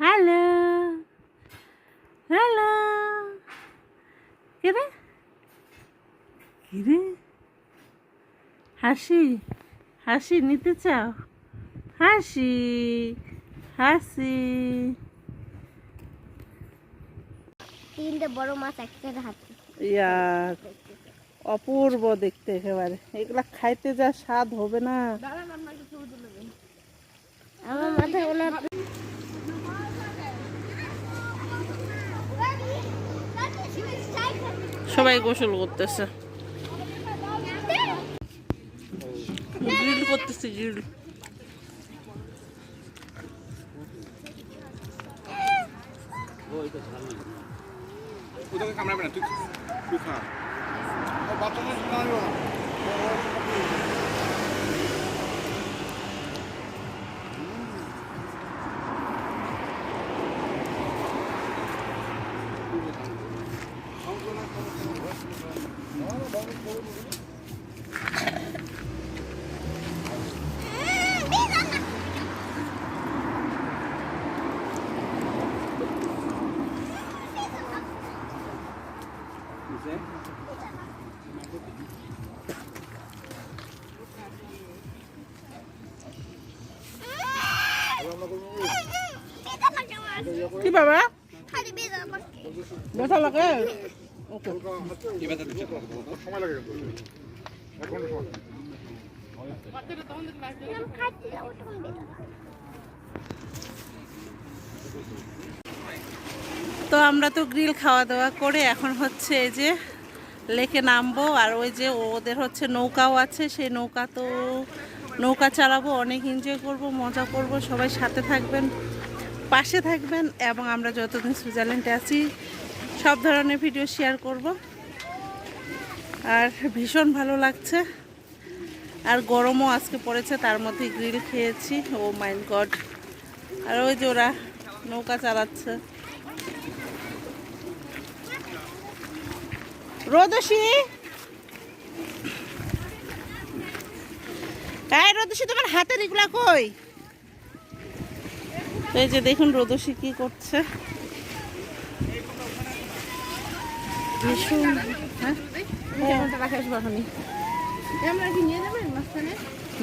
Hello hello কিরে? কিরে? হাসি হাসি নিতে চাও? হাসি হাসি। তিনটে বড় মাছ একটা হাতে। ইয়ার অপূর্ব দেখতে একেবারে। এগুলা খাইতে যা স্বাদ হবে না। আমার মাথায় সবাই গোসল করতেছে। গ্রিল করতেছে গ্রিল। কামড়াবে না তুই তুই খা। ও বাচ্চাদের কি বাবা খালি বেজা আমার ব্যথা লাগে এবার দিচ্ছে তো আমরা তো গ্রিল খাওয়া দাওয়া করে এখন হচ্ছে এই যে লেকে নামবো, আর ওই যে ওদের হচ্ছে নৌকাও আছে, সেই নৌকা তো নৌকা চালাবো, অনেক এনজয় করব, মজা করব, সবাই সাথে থাকবেন, পাশে থাকবেন, এবং আমরা যতদিন সুইজারল্যান্ডে আছি সব ধরনের ভিডিও শেয়ার করব। আর ভীষণ ভালো লাগছে। আর গরমও আজকে পড়েছে, তার মধ্যে গ্রিল খেয়েছি। ও মাইন্ড গড আর ওই যে ওরা নৌকা চালাচ্ছে। রোদসী এই রোদসী তোমার হাতের এগুলা কই? এই যে দেখুন রোদসী কি করছে। ভীষণ?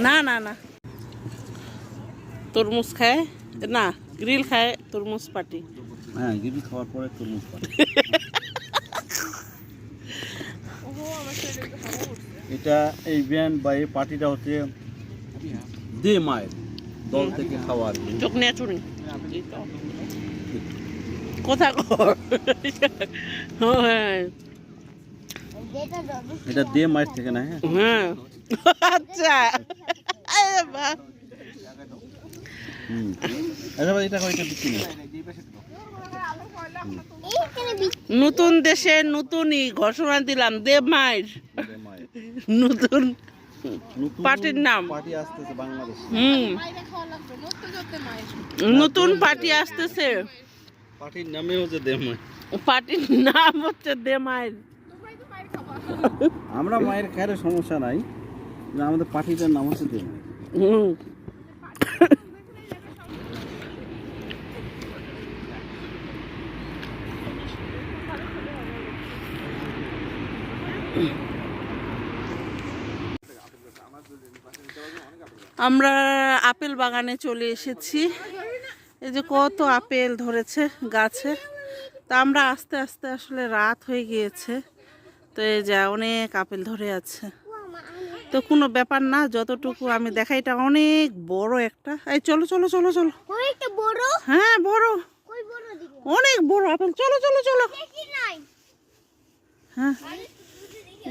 না না না। তরমুজ খায় না গ্রিল খায় তরমুজ পাটি। হ্যাঁ গিরি খাওয়ার পরে তরমুজ পাতা এটা এই ব্যান্ড বা এই পার্টিটা হচ্ছে দে মায়ের দল থেকে খাওয়া আর কি। চোখ নিয়ে চুনি কোথা কর। হ্যাঁ। এটা দে মায়ের থেকে না হ্যাঁ? হ্যাঁ। আচ্ছা। আচ্ছা নতুন দেশে নতুনই ঘোষণা দিলাম দেব মায়ের। নতুন পার্টির নাম। পার্টি আসতেছে বাংলাদেশ। হুম। নতুন পার্টি আসতেছে। পার্টির নামে হচ্ছে দে মায়ের পার্টির নাম হচ্ছে দে মায়ের আমরা মায়ের খায়ের সমস্যা নাই আমাদের পার্টিটার নাম হচ্ছে দে মায়ের হুম। আমরা আপেল বাগানে চলে এসেছি। এই যে কত আপেল ধরেছে গাছে। তা আমরা আস্তে আস্তে আসলে রাত হয়ে গিয়েছে। তো এই যা অনেক আপেল ধরে আছে। তো কোনো ব্যাপার না যতটুকু আমি দেখাই এটা অনেক বড় একটা। এই চলো চলো চলো চলো। হ্যাঁ বড়। অনেক বড় আপেল। চলো চলো চলো। হ্যাঁ।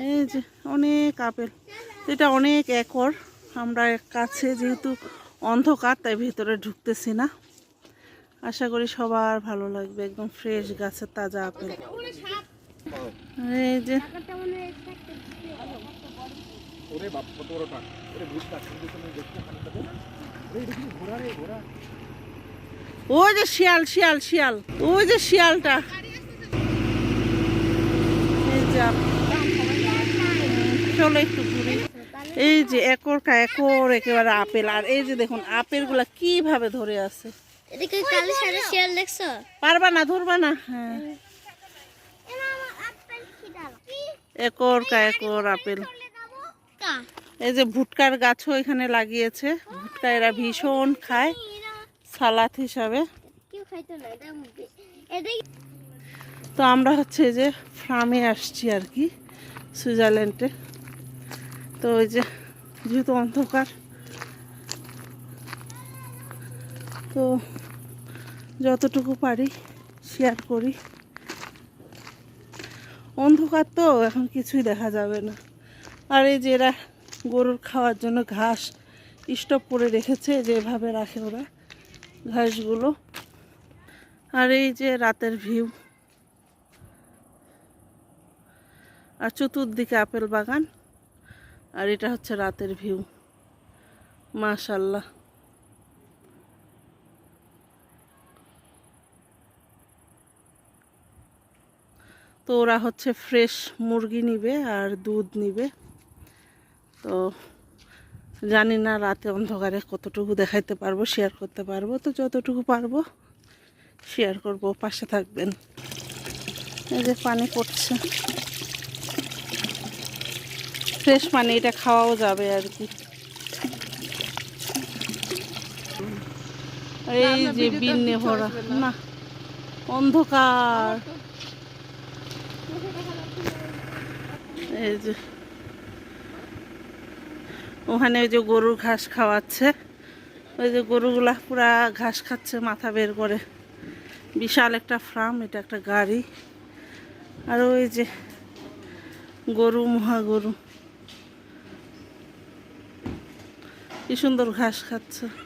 এই যে অনেক আপেল। এটা অনেক একর। আমরা কাছে যেহেতু অন্ধকার তাই ভিতরে ঢুকতেছি না। আশা করি সবার ভালো লাগবে একদম ফ্রেশ গাছের তাজা আপেল। এই যে ওই যে শিয়াল শিয়াল শিয়াল। ওই যে শিয়ালটা। এই যে আপ- চলো একটু ঘুরি। এই যে একর কা একর একেবারে আপেল। আর এই যে দেখুন আপেলগুলা কীভাবে ধরে আছে। এদিকে কালো সাদা শিয়াল দেখছ? পারবা না ধরবা না। হ্যাঁ। একর কা একর আপেল। এই যে ভুটকার গাছও এখানে লাগিয়েছে। ভুটকা এরা ভীষণ খায়। সালাদ হিসাবে। কেউ খাইতো না এটা এটাই তো আমরা হচ্ছে এই যে ফার্মে আসছি আর কি সুইজারল্যান্ডে। তো ওই যে যেহেতু অন্ধকার তো যতটুকু পারি শেয়ার করি। অন্ধকার তো, এখন কিছুই দেখা যাবে না। আর এই যে এরা গরুর খাওয়ার জন্য ঘাস স্টপ করে রেখেছে, যেভাবে রাখে ওরা ঘাসগুলো। আর এই যে রাতের ভিউ আর চতুর্দিকে আপেল বাগান। আর এটা হচ্ছে রাতের ভিউ মাশাল্লাহ তো ওরা হচ্ছে ফ্রেশ মুরগি নিবে আর দুধ নিবে। তো জানি না রাতে অন্ধকারে কতটুকু দেখাইতে পারব শেয়ার করতে পারব। তো যতটুকু পারব শেয়ার করব পাশে থাকবেন। এই যে পানি পড়ছে। ফ্রেশ পানি এটা খাওয়াও যাবে আর কি। এই যে বিন্নে ভরা না অন্ধকার। এই যে। ওখানে ওই যে গরুর ঘাস খাওয়াচ্ছে। ওই যে গরুগুলা পুরা ঘাস খাচ্ছে, মাথা বের করে। বিশাল একটা ফার্ম, এটা একটা গাড়ি। আর ওই যে গরু মহাগরু কি সুন্দর ঘাস খাচ্ছে।